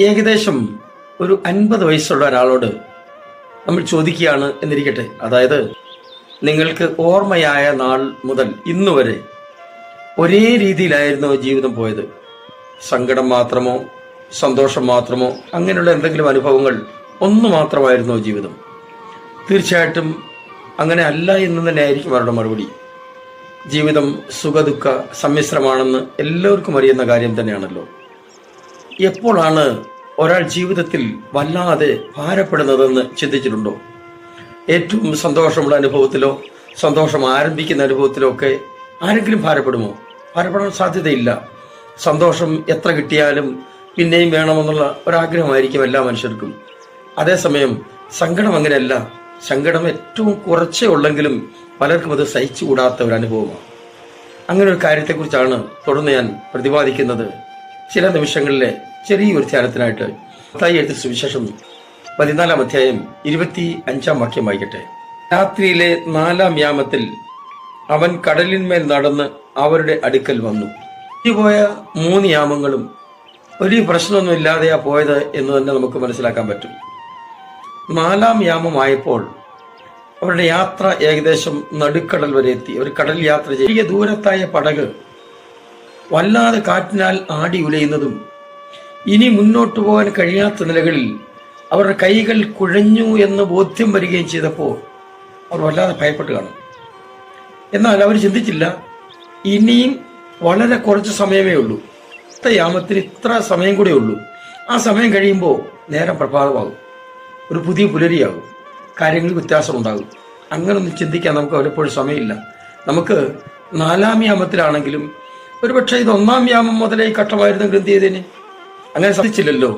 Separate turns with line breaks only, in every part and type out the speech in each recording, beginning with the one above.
ഏകദേശം ഒരു അൻപത് വയസ്സുള്ള ഒരാളോട് നമ്മൾ ചോദിക്കുകയാണ് എന്നിരിക്കട്ടെ. അതായത് നിങ്ങൾക്ക് ഓർമ്മയായ നാൾ മുതൽ ഇന്ന് വരെ ഒരേ രീതിയിലായിരുന്നു ജീവിതം പോയത്. സങ്കടം മാത്രമോ സന്തോഷം മാത്രമോ അങ്ങനെയുള്ള എന്തെങ്കിലും അനുഭവങ്ങൾ ഒന്ന് മാത്രമായിരുന്നോ ജീവിതം. തീർച്ചയായിട്ടും അങ്ങനെ അല്ല എന്ന് തന്നെ ആയിരിക്കും അവരുടെ മറുപടി. ജീവിതം സുഖദുഃഖ സമ്മിശ്രമാണെന്ന് എല്ലാവർക്കും അറിയുന്ന കാര്യം തന്നെയാണല്ലോ. എപ്പോഴാണ് ഒരാൾ ജീവിതത്തിൽ വല്ലാതെ ഭാരപ്പെടുന്നതെന്ന് ചിന്തിച്ചിട്ടുണ്ടോ? ഏറ്റവും സന്തോഷമുള്ള അനുഭവത്തിലോ സന്തോഷം ആരംഭിക്കുന്ന അനുഭവത്തിലോ ഒക്കെ ആരെങ്കിലും ഭാരപ്പെടുമോ? ഭാരപ്പെടാൻ സാധ്യതയില്ല. സന്തോഷം എത്ര കിട്ടിയാലും പിന്നെയും വേണമെന്നുള്ള ഒരാഗ്രഹമായിരിക്കും എല്ലാ മനുഷ്യർക്കും. അതേസമയം സങ്കടം അങ്ങനെയല്ല. സങ്കടം ഏറ്റവും കുറച്ചേ ഉള്ളെങ്കിലും പലർക്കും അത് സഹിച്ചുകൂടാത്ത ഒരു അനുഭവമാണ്. അങ്ങനെ ഒരു കാര്യത്തെക്കുറിച്ചാണ് തുടർന്ന് ഞാൻ പ്രതിപാദിക്കുന്നത്. ചില നിമിഷങ്ങളിലെ ചെറിയൊരു ധ്യാനത്തിനായിട്ട് മത്തായി എഴുതി സുവിശേഷം പതിനാലാം അധ്യായം ഇരുപത്തി അഞ്ചാം വാക്യം വായിക്കട്ടെ. രാത്രിയിലെ നാലാം യാമത്തിൽ അവൻ കടലിന്മേൽ നടന്ന് അവരുടെ അടുക്കൽ വന്നു. പോയ മൂന്ന് യാമങ്ങളും വലിയ പ്രശ്നമൊന്നും ഇല്ലാതെയാ പോയത് എന്ന് തന്നെ നമുക്ക് മനസ്സിലാക്കാൻ പറ്റും. നാലാം യാമമായപ്പോൾ അവരുടെ യാത്ര ഏകദേശം നടുക്കടൽ വരെ എത്തി. അവർ കടൽ യാത്ര ചെയ്ത്. ദൂരത്തായ പടക് വല്ലാതെ കാറ്റിനാൽ ആടി ഉലയുന്നതും ഇനി മുന്നോട്ടു പോകാൻ കഴിയാത്ത നിലകളിൽ അവരുടെ കൈകൾ കുഴഞ്ഞു എന്ന് ബോധ്യം വരികയും ചെയ്തപ്പോൾ അവർ വല്ലാതെ ഭയപ്പെട്ട് കാണും. എന്നാൽ അവർ ചിന്തിച്ചില്ല ഇനിയും വളരെ കുറച്ച് സമയമേ ഉള്ളൂ. ഇത്ത യാമത്തിന് ഇത്ര സമയം കൂടെ ഉള്ളൂ. ആ സമയം കഴിയുമ്പോൾ നേരം പ്രഭാതമാകും. ഒരു പുതിയ പുലരിയാകും. കാര്യങ്ങളിൽ വ്യത്യാസമുണ്ടാകും. അങ്ങനൊന്നും ചിന്തിക്കാൻ നമുക്ക് അവരെപ്പോഴും സമയമില്ല. നമുക്ക് നാലാം യാമത്തിലാണെങ്കിലും ഒരുപക്ഷെ ഇത് ഒന്നാം വ്യാമം മുതലേ ഈ ഘട്ടമായിരുന്നെങ്കിൽ ചെയ്തേനെ അങ്ങനെ സാധിച്ചില്ലല്ലോ.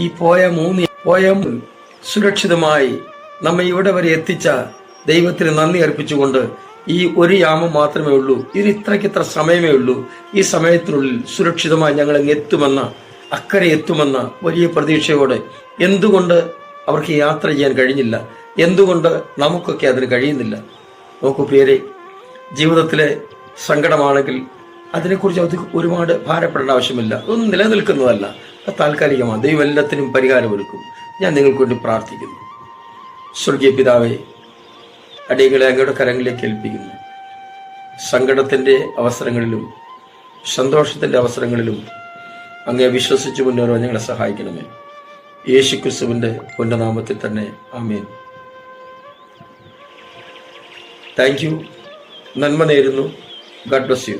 ഈ പോയ മൂന്ന് പോയ സുരക്ഷിതമായി നമ്മെ ഇവിടെ വരെ എത്തിച്ച ദൈവത്തിന് നന്ദി അർപ്പിച്ചുകൊണ്ട് ഈ ഒരു യാമം മാത്രമേ ഉള്ളൂ. ഇതിന് ഇത്രയ്ക്ക് ഇത്ര സമയമേ ഉള്ളൂ. ഈ സമയത്തിനുള്ളിൽ സുരക്ഷിതമായി ഞങ്ങൾ എത്തുമെന്ന അക്കരെ എത്തുമെന്ന വലിയ പ്രതീക്ഷയോടെ എന്തുകൊണ്ട് അവർക്ക് യാത്ര ചെയ്യാൻ കഴിഞ്ഞില്ല? എന്തുകൊണ്ട് നമുക്കൊക്കെ അതിന് കഴിയുന്നില്ല? നോക്കൂ പേരെ ജീവിതത്തിലെ സങ്കടമാണെങ്കിൽ അതിനെക്കുറിച്ച് അത് ഒരുപാട് ഭാരപ്പെടേണ്ട ആവശ്യമില്ല. അതൊന്നും നിലനിൽക്കുന്നതല്ല. താൽക്കാലികമാണ്. ദൈവം എല്ലാത്തിനും പരിഹാരമൊരുക്കും. ഞാൻ നിങ്ങൾക്ക് വേണ്ടി പ്രാർത്ഥിക്കുന്നു. സ്വർഗീയ പിതാവേ അടിയങ്ങളെ അങ്ങയുടെ കരങ്ങളിലേക്ക് ഏൽപ്പിക്കുന്നു. സങ്കടത്തിന്റെ അവസരങ്ങളിലും സന്തോഷത്തിന്റെ അവസരങ്ങളിലും അങ്ങേ വിശ്വസിച്ച് മുന്നേറുവാൻ ഞങ്ങളെ സഹായിക്കണമേ. യേശു ക്രിസ്തുവിന്റെ പുണ്യനാമത്തിൽ തന്നെ ആമേൻ. Thank you. നന്മ നേരുന്നു. God bless you.